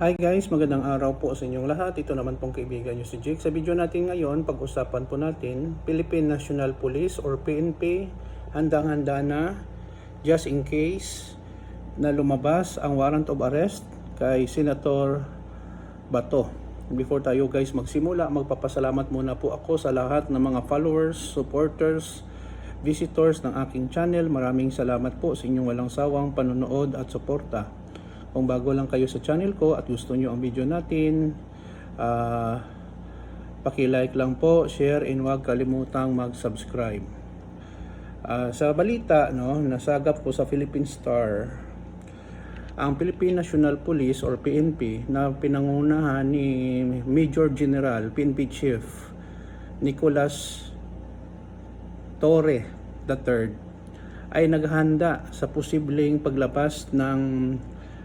Hi guys, magandang araw po sa inyong lahat. Ito naman pong kaibigan nyo si Jake. Sa video natin ngayon, pag-usapan po natin, Philippine National Police or PNP, handang-handa na just in case na lumabas ang warrant of arrest kay Senator Bato. Before tayo guys magsimula, magpapasalamat muna po ako sa lahat ng mga followers, supporters, visitors ng aking channel. Maraming salamat po sa inyong walang sawang panonood at suporta. Kung bago lang kayo sa channel ko at gusto nyo ang video natin, ah paki-like lang po, share, and huwag kalimutang mag-subscribe. Ah, sa balita, no, nasagap ko sa Philippine Star, ang Philippine National Police or PNP na pinangunahan ni Major General, PNP Chief Nicolas Torre III ay naghanda sa posibleng paglabas ng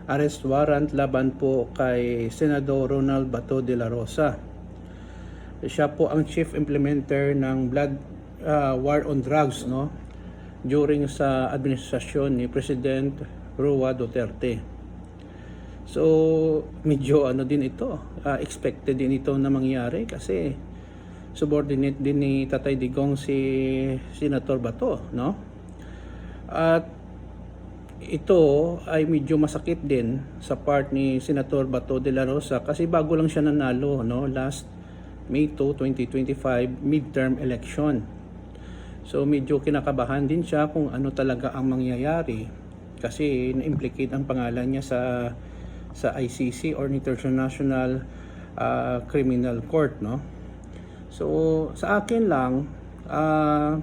arrest warrant laban po kay Senador Ronald Bato de la Rosa. Siya po ang chief implementer ng blood uh, war on drugs no during sa administrasyon ni President Roa Duterte. So medyo ano din ito, uh, expected din ito na mangyari kasi subordinate din ni Tatay Digong si Senator Bato, no? At ito ay medyo masakit din sa part ni Senator Bato de la Rosa kasi bago lang siya nanalo no last May 2, 2025 midterm election. So medyo kinakabahan din siya kung ano talaga ang mangyayari kasi na-implicate ang pangalan niya sa sa ICC or International uh, Criminal Court no. So sa akin lang uh,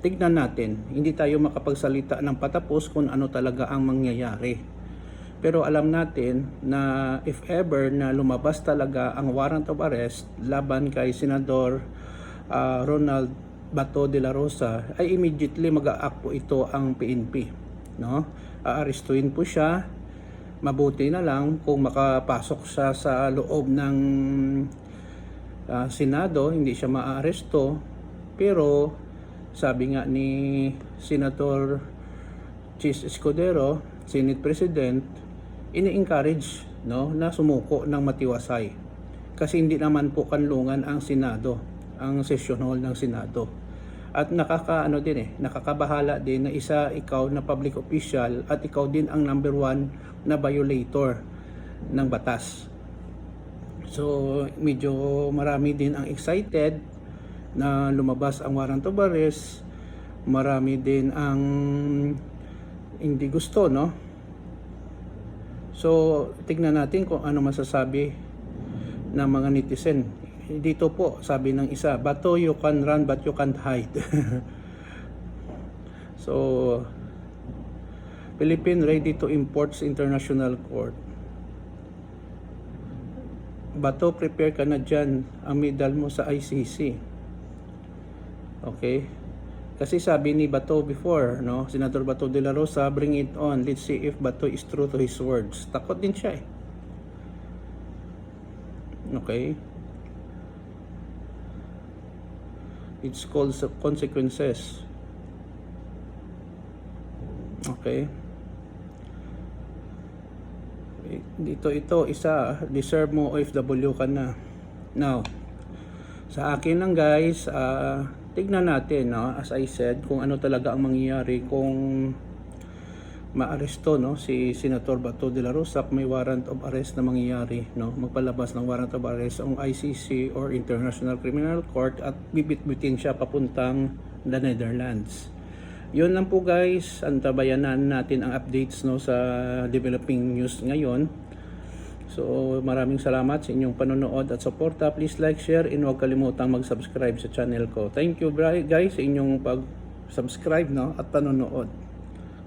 tignan natin, hindi tayo makapagsalita ng patapos kung ano talaga ang mangyayari. Pero alam natin na if ever na lumabas talaga ang warrant of arrest laban kay Senador uh, Ronald Bato de la Rosa, ay immediately mag-a-act po ito ang PNP. No? Aarestuin po siya, mabuti na lang kung makapasok siya sa loob ng uh, Senado, hindi siya maaaresto, pero sabi nga ni Senator Chis Escudero, Senate President, ini-encourage no, na sumuko ng matiwasay. Kasi hindi naman po kanlungan ang Senado, ang session hall ng Senado. At nakakaano din eh, nakakabahala din na isa ikaw na public official at ikaw din ang number one na violator ng batas. So medyo marami din ang excited na lumabas ang warrant of arrest. Marami din ang hindi gusto, no? So, tignan natin kung ano masasabi ng mga netizen. Dito po, sabi ng isa, Bato, you can run but you can't hide. so, Philippine ready to import sa international court. Bato, prepare ka na dyan ang medal mo sa ICC. Okay? Kasi sabi ni Bato before, no, Senator Bato de la Rosa, bring it on. Let's see if Bato is true to his words. Takot din siya eh. Okay? It's called consequences. Okay? Eh, Dito ito, isa, deserve mo OFW ka na. Now, sa akin lang guys, ah, tignan natin, no? as I said, kung ano talaga ang mangyayari kung maaresto no si Senator Bato de la Rosa may warrant of arrest na mangyayari no? Magpalabas ng warrant of arrest ang ICC or International Criminal Court at bibitbitin siya papuntang the Netherlands. Yun lang po guys. Antabayanan natin ang updates no sa developing news ngayon So maraming salamat sa inyong panonood at suporta. Please like, share, and huwag kalimutang mag-subscribe sa channel ko. Thank you guys sa inyong pag-subscribe no, at panonood.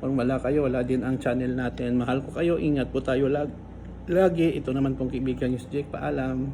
Kung wala kayo, wala din ang channel natin. Mahal ko kayo, ingat po tayo lag lagi. Ito naman pong kaibigan niyo si Jake. Paalam.